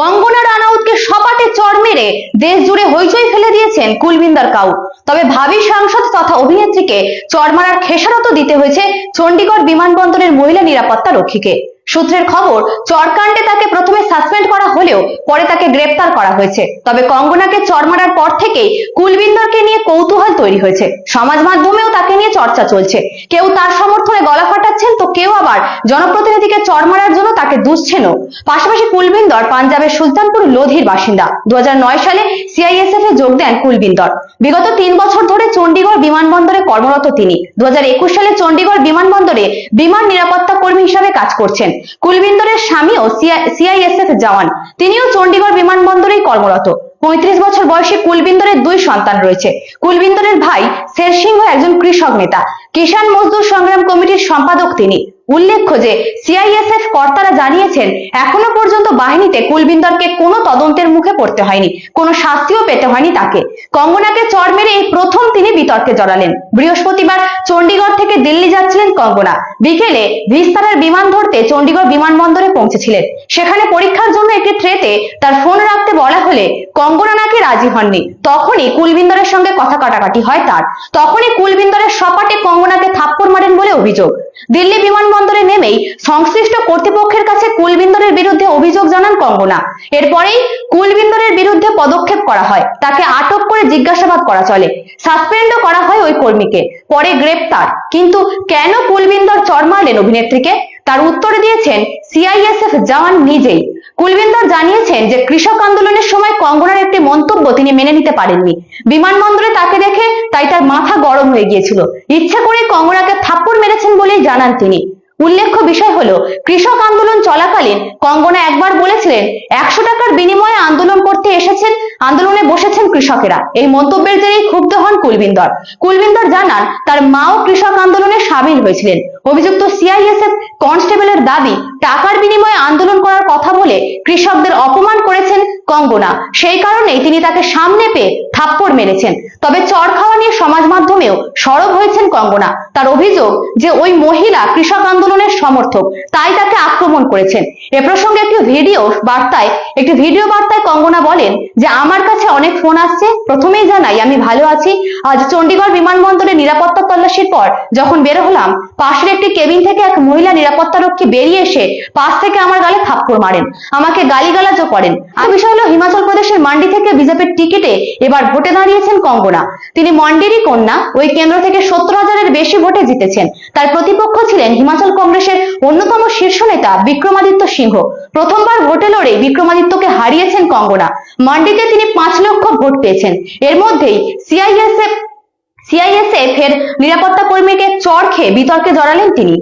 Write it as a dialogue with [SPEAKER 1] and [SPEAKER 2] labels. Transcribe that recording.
[SPEAKER 1] কঙ্গনা রানাউতকে সপাটে চড় মেরে দেশ জুড়ে হইচই ফেলে দিয়েছেন কুলবিন্দার কাউ তবে ভাবি সাংসদ তথা অভিনেত্রীকে চড় মারার খেসারত দিতে হয়েছে চণ্ডীগড় বিমানবন্দরের মহিলা নিরাপত্তা রক্ষীকে। সূত্রের খবর চরকাণ্ডে তাকে প্রথমে সাসপেন্ড করা হলেও পরে তাকে গ্রেপ্তার করা হয়েছে। তবে কঙ্গনাকে চর মারার পর থেকেই কুলবিন্দরকে নিয়ে কৌতূহল তৈরি হয়েছে। সমাজ মাধ্যমেও তাকে নিয়ে চর্চা চলছে। কেউ তার সমর্থনে গলা ফাটাচ্ছেন তো কেউ আবার? জনপ্রতিনিধিকে চড় মারার জন্য তাকে দুষছেনও। পাশাপাশি কুলবিন্দর পাঞ্জাবের সুলতানপুর লোধির বাসিন্দা। দু সালে সিআইএসএফ এ যোগ দেন কুলবিন্দর। বিগত তিন বছর ধরে চণ্ডীগড় বিমানবন্দরে কর্মরত তিনি। দু হাজার একুশ সালে চণ্ডীগড় বিমানবন্দরে বিমান নিরাপত্তা কর্মী হিসাবে কাজ করছেন। কুলবিন্দরের স্বামীও সিআইএসএফ জওয়ান। তিনিও চণ্ডীগড় বিমানবন্দরেই কর্মরত। পঁয়ত্রিশ বছর বয়সে কুলবিন্দরের দুই সন্তান রয়েছে। কুলবিন্দরের ভাই শের সিংহ একজন কৃষক নেতা। কিষাণ মজদুর সংগ্রাম কমিটির সম্পাদক তিনি। উল্লেখ্য যে সিআইএসএফ কর্তারা জানিয়েছেন, এখনও পর্যন্ত বাহিনীতে কুলবিন্দরকে কোনো তদন্তের মুখে পড়তে হয়নি, কোনো শাস্তিও পেতে হয়নি তাকে। কঙ্গনাকে চড় মেরে এই প্রথম তিনি বিতর্কে জড়ালেন। বৃহস্পতিবার চণ্ডীগড় থেকে দিল্লি যাচ্ছিলেন কঙ্গনা। বিকেলে ভিস্তারার বিমান ধরতে চণ্ডীগড় বিমানবন্দরে পৌঁছেছিলেন। সেখানে পরীক্ষার জন্য একটি ট্রেতে তার ফোন রাখতে বলা হলে কঙ্গনা নাকি রাজি হননি। তখনই কুলবিন্দরের সঙ্গে কথা কাটাকাটি হয় তার। তখনই কুলবিন্দরের সপাটে কঙ্গনাকে বলে অভিযোগ। দিল্লি বিমানবন্দরে নেমেই সংশ্লিষ্ট কর্তৃপক্ষের কাছে কুলবিন্দরের বিরুদ্ধে অভিযোগ জানান কঙ্গনা। এরপরেই কুলবিন্দরের বিরুদ্ধে পদক্ষেপ করা হয়। তাকে আটক করে জিজ্ঞাসাবাদ করা চলে। সাসপেন্ডও করা হয় ওই কর্মীকে। পরে গ্রেপ্তার। কিন্তু কেন কুলবিন্দর চড় মারলেন অভিনেত্রীকে? তার উত্তরে দিয়েছেন সিআইএসএফ জওয়ান নিজেই। কুলবিন্দর জানিয়েছেন যে কৃষক আন্দোলনের সময় কঙ্গনার একটি মন্তব্য তিনি মেনে নিতে পারেননি। বিমানবন্দরে তাকে দেখে তাই তার মাথা গরম হয়ে গিয়েছিল। ইচ্ছে করে জানান তিনি। উল্লেখ্য বিষয় হলো, কৃষক আন্দোলন চলাকালীন কঙ্গনা একবার বলেছিলেন, একশো টাকার বিনিময়ে আন্দোলন করতে এসেছেন, আন্দোলনে বসেছেন কৃষকেরা। এই মন্তব্যের জেরেই ক্ষুব্ধ হন কুলবিন্দর। কুলবিন্দর জানান, তার মাও কৃষক আন্দোলনে সামিল হয়েছিলেন। অভিযুক্ত সিআইএসএফ কনস্টেবলের দাবি, টাকার বিনিময়ে আন্দোলন করার কথা বলে কৃষকদের অপমান করেছেন কঙ্গনা। সেই কারণেই তিনি তাকে সামনে পেয়ে থাপ্পড় মেরেছেন। তবে চর খাওয়া নিয়ে সমাজ মাধ্যমেও সরব হয়েছেন কঙ্গনা। তার অভিযোগ যে ওই মহিলা কৃষক আন্দোলনের সমর্থক, তাই তাকে আক্রমণ করেছেন। এ প্রসঙ্গে একটি ভিডিও বার্তায়, একটি ভিডিও বার্তায় কঙ্গনা বলেন যে, আমার কাছে অনেক ফোন আসছে। প্রথমেই জানাই, আমি ভালো আছি। আজ চণ্ডীগড় বিমানবন্দরে নিরাপত্তা তল্লাশির পর যখন বের হলাম পাশের একটি কেবিন থেকে এক মহিলা নিরাপত্তা রক্ষী বেরিয়ে এসে পাশ থেকে আমার গালে থাপ্পড় মারেন। আমাকে গালিগালাজও করেন। বিষয় হলো হিমাচল প্রদেশের মান্ডি থেকে বিজেপির টিকিটে এবার ভোটে দাঁড়িয়েছেন কঙ্গনা। তিনি মন্ডিরই কন্যা। ওই কেন্দ্র থেকে সত্তর হাজারের বেশি ভোটে জিতেছেন। তার প্রতিপক্ষ ছিলেন হিমাচল কংগ্রেসের অন্যতম শীর্ষ নেতা বিক্রমাদিত্য সিংহ। প্রথমবার ভোটে লড়ে বিক্রমাদিত্যকে হারিয়েছেন কঙ্গনা। মান্ডিতে তিনি পাঁচ লক্ষ ভোট পেয়েছেন। এর মধ্যেই সিআইএসএফ সিআইএসএফ এর নিরাপত্তা কর্মীকে চড় খেয়ে বিতর্কে জড়ালেন তিনি।